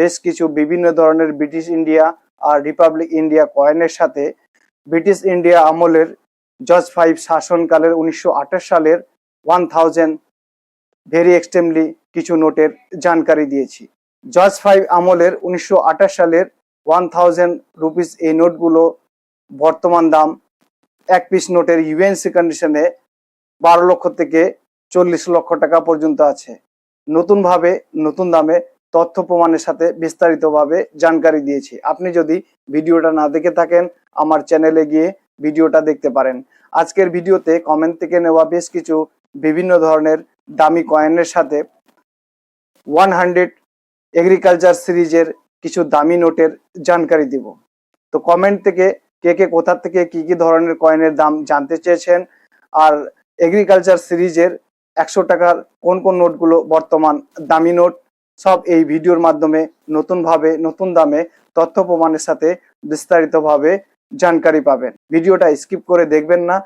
বেশ কিছু বিভিন্ন ধরনের ব্রিটিশ ইন্ডিয়া আর রিপাবলিক ইন্ডিয়া কয়েনের সাথে ব্রিটিশ ইন্ডিয়া আমলের জজ ফাইভ শাসনকালের উনিশশো আঠাশ সালের ওয়ান থাউজেন্ড ভেরি এক্সট্রিমলি কিছু নোটের জানকারি দিয়েছি। জজ ফাইভ আমলের উনিশশো আঠাশ সালের ওয়ান থাউজেন্ড রুপিস এই নোটগুলো বর্তমান দাম এক পিস নোটের ইউএনসি কন্ডিশনে বারো লক্ষ থেকে চল্লিশ লক্ষ টাকা পর্যন্ত আছে। নতুনভাবে, নতুন দামে তথ্য প্রমাণের সাথে বিস্তারিতভাবে জানকারি দিয়েছি। আপনি যদি ভিডিওটা না দেখে থাকেন, আমার চ্যানেলে গিয়ে ভিডিওটা দেখতে পারেন। আজকের ভিডিওতে কমেন্ট থেকে নেওয়া বেশ কিছু বিভিন্ন ধরনের দামি কয়েনের সাথে ওয়ান হান্ড্রেড এগ্রিকালচার সিরিজের কিছু দামি নোটের জানকারি দিব। তো কমেন্ট থেকে কে কে কোথা থেকে কি কি ধরনের কয়েনের দাম জানতে চেয়েছেন, আর এগ্রিকালচার সিরিজের একশো টাকার কোন কোন নোটগুলো বর্তমান দামি নোট সব এই ভিডিওর মাধ্যমে নতুনভাবে, নতুন দামে তথ্য প্রমাণের সাথে বিস্তারিতভাবে জানকারি পাবেন। ভিডিওটা স্কিপ করে দেখবেন না।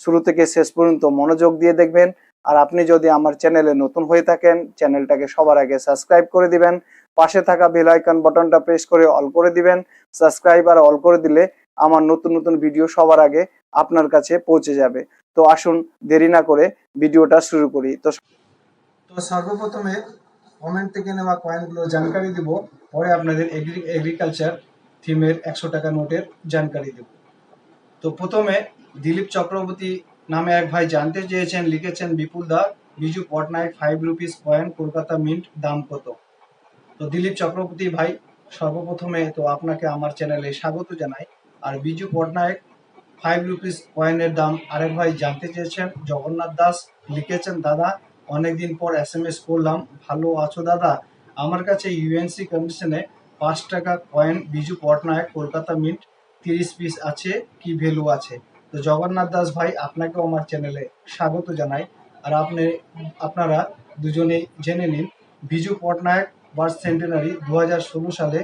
শুরু থেকে শেষ পর্যন্ত মনোযোগ দিয়ে দেখবেন। আর আপনি যদি আমার চ্যানেলে নতুন হয়ে থাকেন, চ্যানেলটাকে সবার আগে সাবস্ক্রাইব করে দিবেন। পাশে থাকা বেল আইকন বাটনটা প্রেস করে অল করে দিবেন। সাবস্ক্রাইব আর অল করে দিলে আমার নতুন নতুন ভিডিও সবার আগে আপনার কাছে পৌঁছে যাবে। তো আসুন দেরি না করে ভিডিওটা শুরু করি। তো তো সর্বপ্রথমে কমেন্ট থেকে নেওয়া কয়েনগুলো জানকারি দিব, পরে আপনাদের এগ্রিকালচার থিমের একশো টাকা নোটের জানকারি দেব। তো প্রথমে দিলীপ চক্রবর্তী নামে এক ভাই জানতে চেয়েছেন, লিখেছেন, Bipul da, Biju Patnaik five rupees coin Kolkata mint দাম কত? তো দিলীপ চক্রবর্তী ভাই, সর্বপ্রথমে তো আপনাকে আমার চ্যানেলে স্বাগত জানাই। আর বিজু পটনায়ক ফাইভ রুপিস কয়েনের দাম আরেক ভাই জানতে চেয়েছেন, জগন্নাথ দাস, লিখেছেন, দাদা অনেকদিন পর এস এম এস করলাম। ভালো আছো দাদা? আমার কাছে ইউএনসি কন্ডিশনে পাঁচ টাকা কয়েন বিজু পটনায়ক, কলকাতা মিন্ট তিরিশ পিস আছে, কি ভ্যালু আছে? তো জগন্নাথ দাস ভাই, আপনাকেও আমার চ্যানেলে স্বাগত জানাই। আর আপনি, আপনারা দুজনেই জেনে নিন, বিজু পটনায়ক বার্থ সেন্টেনারি দু হাজার ষোলো সালে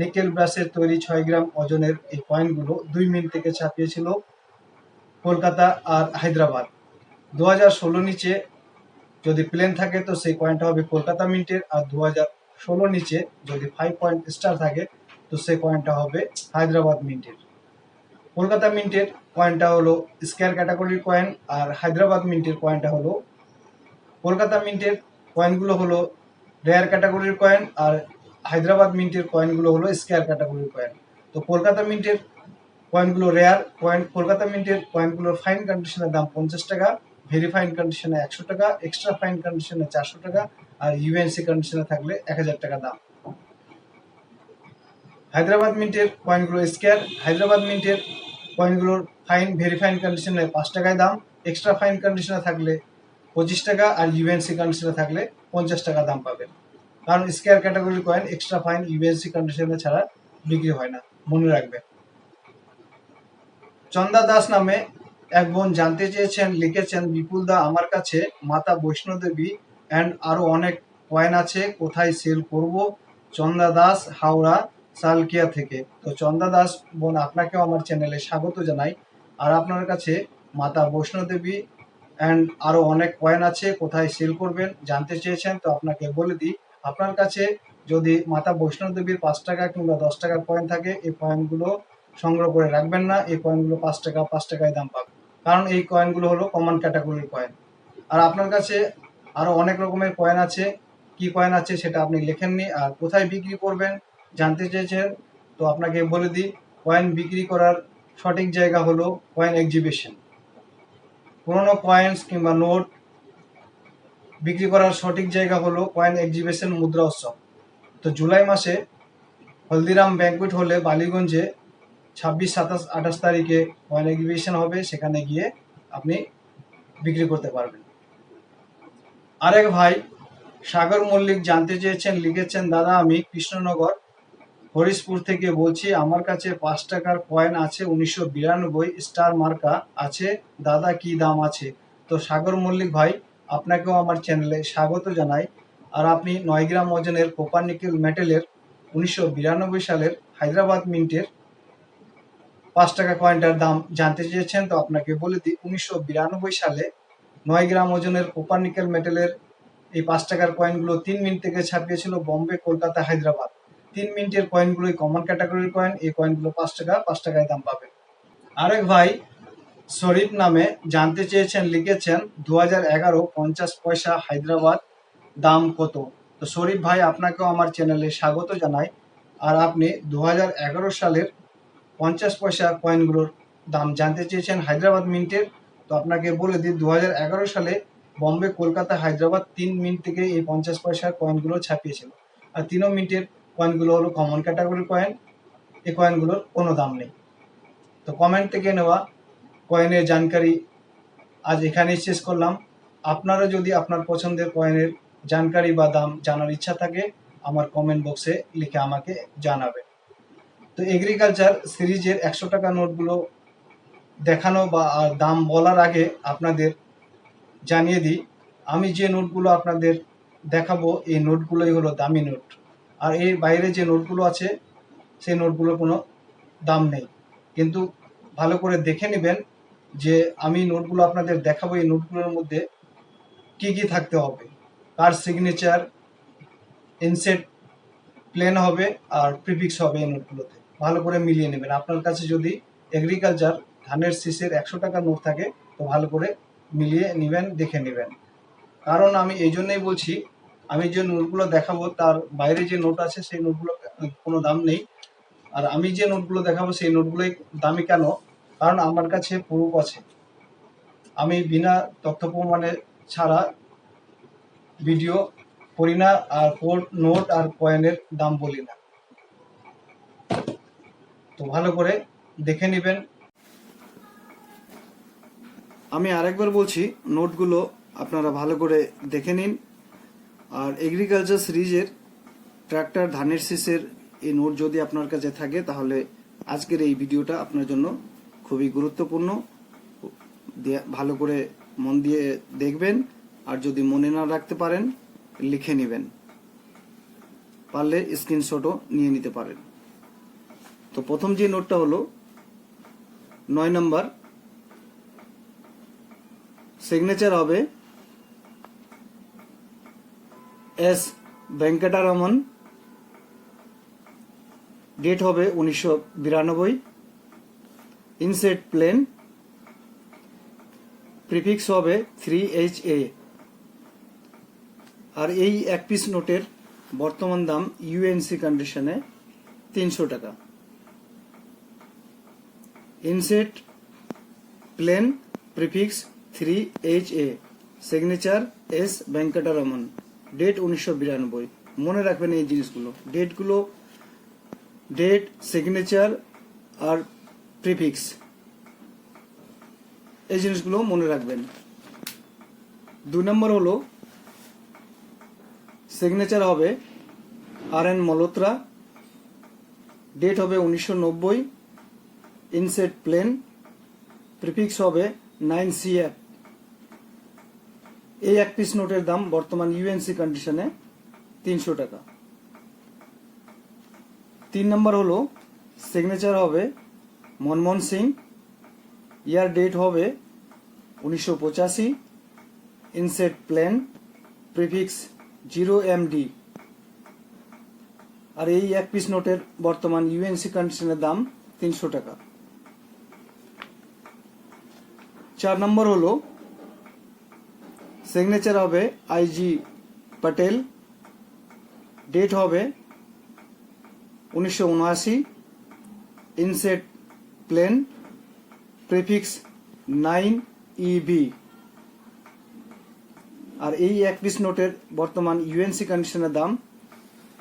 নিকেল ব্রাসের তৈরি ছয় গ্রাম ওজনের এই কয়েনগুলো দুই মিনিট থেকে ছাপিয়েছিল কলকাতা আর হায়দ্রাবাদ। দু হাজার ষোলো নিচে যদি প্লেন থাকে তো সেই কয়েনটা হবে কলকাতা মিন্টের আর দু হাজার ষোলো নিচে যদি ফাইভ পয়েন্ট স্টার থাকে তো সেই কয়েনটা হবে হায়দ্রাবাদ মিন্টের কলকাতা মিন্টের কয়েনটা হলো স্কোয়ার ক্যাটাগরির কয়েন আর হায়দ্রাবাদ মিন্টের কয়েনটা হলো কলকাতা মিন্টের কয়েনগুলো হলো রেয়ার ক্যাটাগরির কয়েন আর হায়দ্রাবাদ মিন্টের কয়েনগুলো হলো স্কোয়ার ক্যাটাগরির কয়েন তো কলকাতা মিন্টের কয়েনগুলো রেয়ার কয়েন কলকাতা মিন্টের কয়েনগুলোর ফাইন কন্ডিশনের দাম পঞ্চাশ টাকা। ভেরি ফাইন কন্ডিশনে একশো টাকা এক্সট্রা ফাইন কন্ডিশনে চারশো টাকা, আর ইউএনসি কন্ডিশনে থাকলে এক হাজার টাকা দাম। হায়দ্রাবাদ মিন্টের কয়েনগুলো স্কোয়ার হায়দ্রাবাদ মিন্টের কয়েনগুলোর ফাইন ভেরি ফাইন কন্ডিশনে পাঁচ টাকায় দাম এক্সট্রা ফাইন কন্ডিশনে থাকলে পঁচিশ টাকা, আর ইউএনসি কন্ডিশনে থাকলে পঞ্চাশ টাকা দাম পাবেন। কারণ স্কোয়ার ক্যাটাগরির কয়েন এক্সট্রা ফাইন ইউএনসি কন্ডিশনে ছাড়া বিক্রি হয় না। মনে রাখবেন। চন্দা দাস নামে এক বোন জানতে চেয়েছেন, লিখেছেন, বিপুল দা, আমার কাছে মাতা বৈষ্ণোদেবী অ্যান্ড আরও অনেক কয়েন আছে, কোথায় সেল করব? চন্দা দাস, হাওড়া, সালকিয়া থেকে। তো চন্দা দাস বোন, আপনাকেও আমার চ্যানেলে স্বাগত জানাই। আর আপনার কাছে মাতা বৈষ্ণোদেবী অ্যান্ড আরও অনেক কয়েন আছে, কোথায় সেল করবেন জানতে চেয়েছেন, তো আপনাকে বলে দিই। আপনার কাছে যদি মাতা বৈষ্ণোদেবীর পাঁচ টাকা কিংবা দশ টাকার কয়েন থাকে, এই কয়েনগুলো সংগ্রহ করে রাখবেন না। এই কয়েনগুলো পাঁচ টাকা, পাঁচ টাকায় দাম পাবে কারণ এই কয়েনগুলো হলো কমন ক্যাটাগরির কয়েন আর আপনার কাছে আরও অনেক রকমের কয়েন আছে। কি কয়েন আছে সেটা আপনি লেখেননি আর কোথায় বিক্রি করবেন জানতে চেয়েছেন? তো আপনাকে বলে দিই কয়েন বিক্রি করার সঠিক জায়গা হলো কয়েন এক্সিবিশন পুরোনো কয়েন্স কিংবা নোট বিক্রি করার সঠিক জায়গা হলো কয়েন এক্সিবিশন মুদ্রা উৎসব। তো জুলাই মাসে হলদিরাম ব্যাঙ্কুয়েট হলে বালিগঞ্জে ছাব্বিশ, সাতাশ, আঠাশ তারিখে কয়েন এক্সিবিশন হবে, সেখানে গিয়ে আপনি বিক্রি করতে পারবেন। আরেক ভাই, সাগর মল্লিক জানতে চেয়েছেন, লিখেছেন, দাদা, আমি কৃষ্ণনগর, হরিশপুর থেকে বলছি, আমার কাছে পাঁচ টাকার কয়েন আছে, উনিশশো বিরানব্বই স্টার মার্কা আছে, দাদা, কি দাম আছে? তো সাগর মল্লিক ভাই, আপনাকেও আমার চ্যানেলে স্বাগত জানাই। আর আপনি নয় গ্রাম ওজনের কোপার নিকেল মেটেলের উনিশশো বিরানব্বই সালের হায়দ্রাবাদ মিন্টের পাঁচ টাকা কয়েনটার দাম জানতে চেয়েছেন, তো আপনাকে বলে দিই, উনিশশো বিরানব্বই সালে নয় গ্রাম ওজনের কোপার নিকেল মেটেলের এই পাঁচ টাকার কয়েনগুলো তিন মিনিট থেকে ছাপিয়েছিল বম্বে, কলকাতা, হায়দ্রাবাদ। তিন মিনিটের কয়েনগুলোই কমন ক্যাটাগরির কয়েন এই কয়েনগুলো পাঁচ টাকা, পাঁচ টাকায় দাম পাবেন। আরেক ভাই শরীফ নামে জানতে চেয়েছেন, লিখেছেন দু হাজার এগারো পঞ্চাশ পয়সা হায়দ্রাবাদ, দাম কত? তো শরীফ ভাই, আপনাকেও আমার চ্যানেলে স্বাগত জানাই। আর আপনি দু হাজার এগারো সালের পঞ্চাশ পয়সা কয়েনগুলোর দাম। জানতে চেয়েছেন হায়দ্রাবাদ মিন্টের তো আপনাকে বলে দিই দু হাজার এগারো সালে বম্বে, কলকাতা, হায়দ্রাবাদ তিন মিনিট থেকে এই পঞ্চাশ পয়সার কয়েনগুলো ছাপিয়েছিল। আর তিনও মিনিটের কয়েনগুলো হলো কমন ক্যাটাগরির কয়েন এই কয়েনগুলোর কোনো দাম নেই। তো কমেন্ট থেকে নেওয়া কয়েনের জানকারি আজ এখানেই শেষ করলাম। আপনারা যদি আপনার পছন্দের কয়েনের জানকারি বা দাম জানার ইচ্ছা থাকে, আমার কমেন্ট বক্সে লিখে আমাকে জানাবেন। তো এগ্রিকালচার সিরিজের একশো টাকা নোটগুলো দেখানো বা দাম বলার আগে আপনাদের জানিয়ে দিই। আমি যে নোটগুলো আপনাদের দেখাবো, এই নোটগুলোই হলো দামি নোট। আর এর বাইরে যে নোটগুলো আছে, সেই নোটগুলোর কোনো দাম নেই। কিন্তু ভালো করে দেখে নেবেন যে আমি নোটগুলো আপনাদের দেখাবো, এই নোটগুলোর মধ্যে কি কি থাকতে হবে। কার সিগনেচার ইনসেট প্লেন হবে আর প্রিফিক্স হবে এই নোটগুলোতে। ভালো করে মিলিয়ে নেবেন। আপনার কাছে যদি এগ্রিকালচার ধানের শীষের একশো টাকা নোট থাকে, তো ভালো করে মিলিয়ে নেবেন, দেখে নেবেন। কারণ আমি এই জন্যই বলছি, আমি যে নোটগুলো দেখাবো, তার বাইরে যে নোট আছে, সেই নোটগুলো কোনো দাম নেই। আর আমি যে নোটগুলো দেখাবো, সেই নোটগুলোই দামি কেন? কারণ আমার কাছে প্রুফ আছে। আমি বিনা তথ্য প্রমাণে ছাড়া ভিডিও করি না, আর কোড নোট আর কয়েনের দাম বলি না। তো ভালো করে দেখে নেবেন। আমি আরেকবার বলছি, নোটগুলো আপনারা ভালো করে দেখে নিন। আর এগ্রিকালচার সিরিজের ট্রাক্টর ধানের শীষের এই নোট যদি আপনার কাছে থাকে, তাহলে আজকের এই ভিডিওটা আপনার জন্য খুবই গুরুত্বপূর্ণ। ভালো করে মন দিয়ে দেখবেন, আর যদি মনে না রাখতে পারেন, লিখে নেবেন। পারলে স্ক্রিনশটও নিয়ে নিতে পারেন। তো প্রথম যে নোটটা হলো, নয় নম্বর সিগনেচার হবে এস ভেঙ্কটারমন ডেট হবে উনিশশো বিরানব্বই ইনসেট প্লেন প্রিফিক্স হবে থ্রি এইচ এ আর এই এক পিস নোটের বর্তমান দাম ইউএনসি কন্ডিশনে তিনশো টাকা। Inset plain prefix three H A. Signature S Venkataraman. Date উনিশশো বিরানব্বই। মনে রাখবেন এই জিনিসগুলো। ডেটগুলো, ডেট, সিগনেচার আর প্রিফিক্স। এই জিনিসগুলো মনে রাখবেন। দুই নম্বর হলো, সিগনেচার হবে আর এন মলোত্রা ডেট হবে উনিশশো নব্বই। ইনসেট প্লেন, প্রিফিক্স হবে নাইন সি সিএফ এই এক পিস নোটের দাম বর্তমান ইউএনসি কন্ডিশনে তিনশো টাকা। তিন নম্বর হলো সিগনেচার হবে মনমোহন সিং, ইয়ার ডেট হবে উনিশশো পঁচাশি, inset plain, prefix zero MD. আর এই এক পিস নোটের বর্তমান ইউএনসি কন্ডিশনের দাম তিনশো টাকা। চার নম্বর হলো সিগনেচার হবে আইজি পটেল ডেট হবে উনিশশো উনআশি inset plain prefix nine EB আর এই এক পিস নোটের বর্তমান ইউএনসি কন্ডিশনের দাম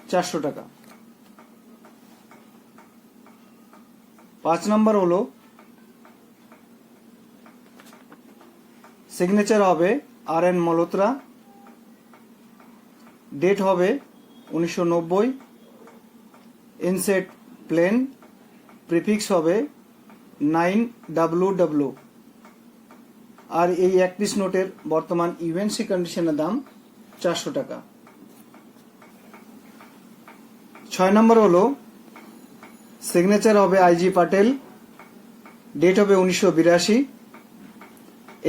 চারশো টাকা। পাঁচ নম্বর হলো সিগনেচার হবে আর এন মলোত্রা ডেট হবে উনিশশো নব্বই। ইনসেট প্লেন প্রিফিক্স হবে নাইন ডাব্লু ডাব্লু আর এই এক পিস নোটের বর্তমান ইউএনসি কন্ডিশনের দাম চারশো টাকা। ছয় নম্বর হলো সিগনেচার হবে আইজি পাটেল ডেট হবে উনিশশো বিরাশি।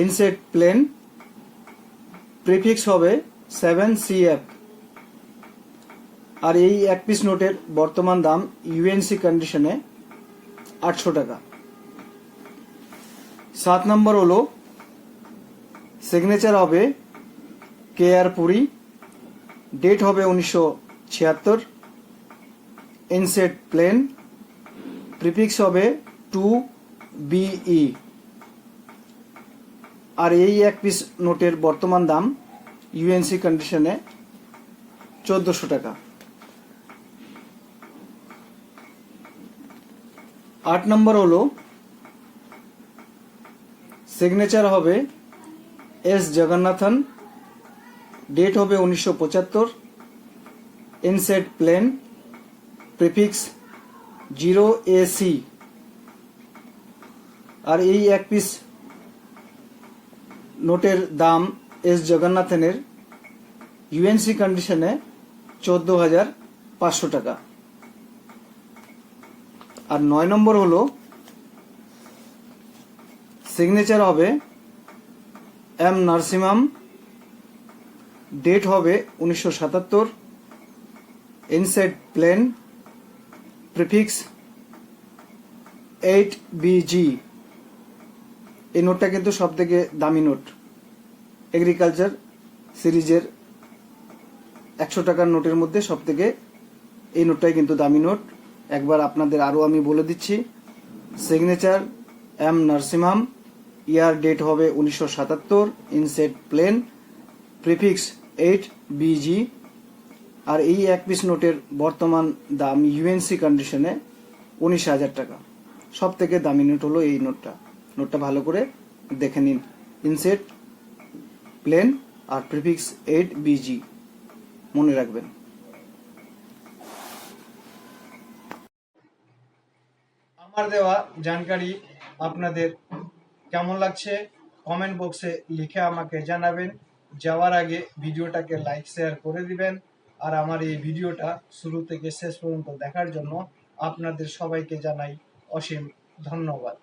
ইনসেট প্লেন, প্রিফিক্স হবে সেভেন সিএফ। আর এই এক পিস নোটের বর্তমান দাম ইউএনসি কন্ডিশনে আটশো টাকা। সাত নম্বর হলো সিগনেচার হবে কে আর পুরী ডেট হবে উনিশশো ছিয়াত্তর ইনসেট প্লেন প্রিফিক্স হবে টু বিই আর এই এক পিস নোটের বর্তমান দাম ইউএনসি কন্ডিশনে চোদ্দশো টাকা। আট নম্বর হলো সিগনেচার হবে এস জগন্নাথন ডেট হবে উনিশশো পঁচাত্তর inset plain prefix zero AC আর এই এক পিস নোটের দাম এস জগন্নাথনের ইউএনসি কন্ডিশনে চোদ্দ হাজার পাঁচশো টাকা। আর নয় নম্বর হলো সিগনেচার হবে এম নার্সিমাম ডেট হবে উনিশশো সাতাত্তর inset plain prefix eight BG এই নোটটা কিন্তু সব থেকে দামি নোট। এগ্রিকালচার সিরিজের একশো টাকার নোটের মধ্যে সব থেকে এই নোটটাই কিন্তু দামি নোট। একবার আপনাদের আরও আমি বলে দিচ্ছি signature M Narasimham year date হবে উনিশশো সাতাত্তর inset plain prefix eight BG আর এই এক পিস নোটের বর্তমান দাম ইউএনসি কন্ডিশনে উনিশ হাজার টাকা। সব থেকে দামি নোট হলো এই নোটটা। নোটটা ভালো করে দেখে নিন। ইনসেট প্লেন আর প্রিফিক্স এইট বিজি। মনে রাখবেন। আমার দেওয়া জানকারি আপনাদের কেমন লাগছে? কমেন্ট বক্সে লিখে আমাকে জানাবেন। যাওয়ার আগে ভিডিওটাকে লাইক শেয়ার করে দিবেন। আর আমার এই ভিডিওটা শুরু থেকে শেষ পর্যন্ত দেখার জন্য আপনাদের সবাইকে জানাই অসীম ধন্যবাদ।